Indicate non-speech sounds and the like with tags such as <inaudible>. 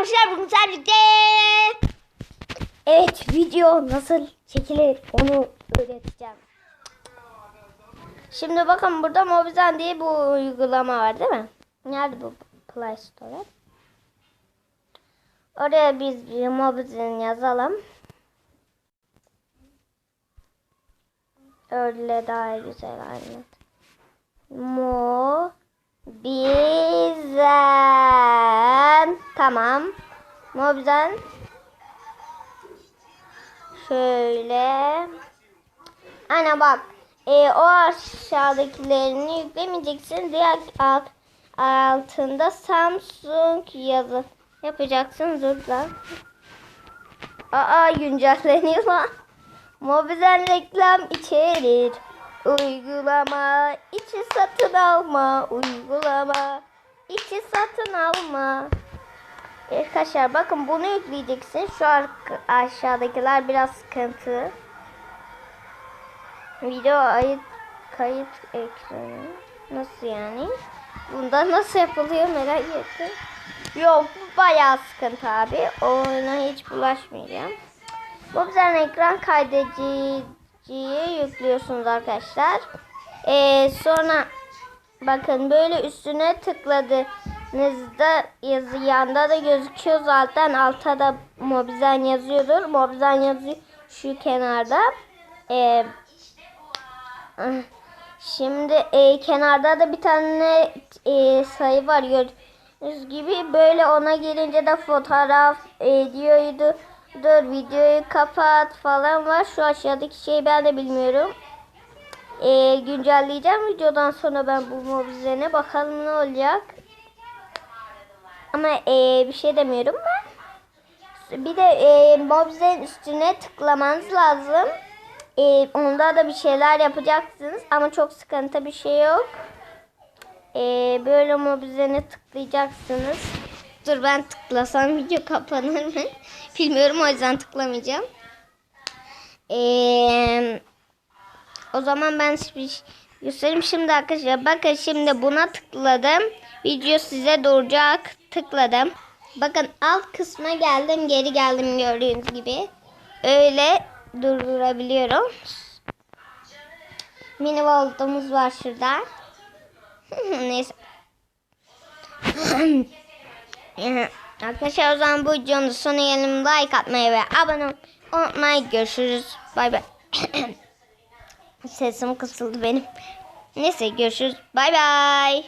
arkadaşlar bugün sadece Evet video nasıl çekilir onu öğreteceğim. Şimdi bakın burada Mobizen diye bu uygulama var değil mi? Nerede bu Play Store? Oraya biz Mobizen yazalım. Öyle daha güzel anlat. Mo Bizen. Mobizen. Şöyle. Ana bak. E, o aşağıdakilerini yüklemeyeceksin. Diğer alt, altında Samsung yazı yapacaksın. Dur lan. Aa güncelleniyor lan. Mobizen reklam içerir. Uygulama içi satın alma. Uygulama içi satın alma. Arkadaşlar bakın bunu yükleyeceksin. Şu aşağıdakiler biraz sıkıntı. Video ayıt kayıt ekranı. Nasıl yani? Bunda nasıl yapılıyor merak ettim. Yok bu bayağı sıkıntı abi. Ona hiç bulaşmayacağım. Bu güzel ekran kaydediciyi yüklüyorsunuz arkadaşlar. Ee, sonra bakın böyle üstüne tıkladığınızda yazı yanda da gözüküyor zaten. Altta da Mobizen yazıyordur. Mobizen yazıyor şu kenarda. Ee, şimdi e, kenarda da bir tane e, sayı var. Gördüğünüz gibi böyle ona gelince de fotoğraf e, diyordu dur videoyu kapat falan var. Şu aşağıdaki şeyi ben de bilmiyorum. E, güncelleyeceğim videodan sonra ben bu mobizene bakalım ne olacak ama e, bir şey demiyorum ben bir de e, mobizen üstüne tıklamanız lazım e, onda da bir şeyler yapacaksınız ama çok sıkıntı bir şey yok e, böyle mobizene tıklayacaksınız dur ben tıklasam video kapanır mı <laughs> bilmiyorum o yüzden tıklamayacağım Eee o zaman ben göstereyim şimdi arkadaşlar. Bakın şimdi buna tıkladım. Video size duracak. Tıkladım. Bakın alt kısma geldim. Geri geldim gördüğünüz gibi. Öyle durdurabiliyorum. Mini voltumuz var şurada. <laughs> Neyse. <laughs> Arkadaşlar o zaman bu videonun sonuna gelelim. Like atmayı ve abone olmayı unutmayın. Görüşürüz. Bay bay. <coughs> Sesim kısıldı benim. Neyse görüşürüz. Bay bay.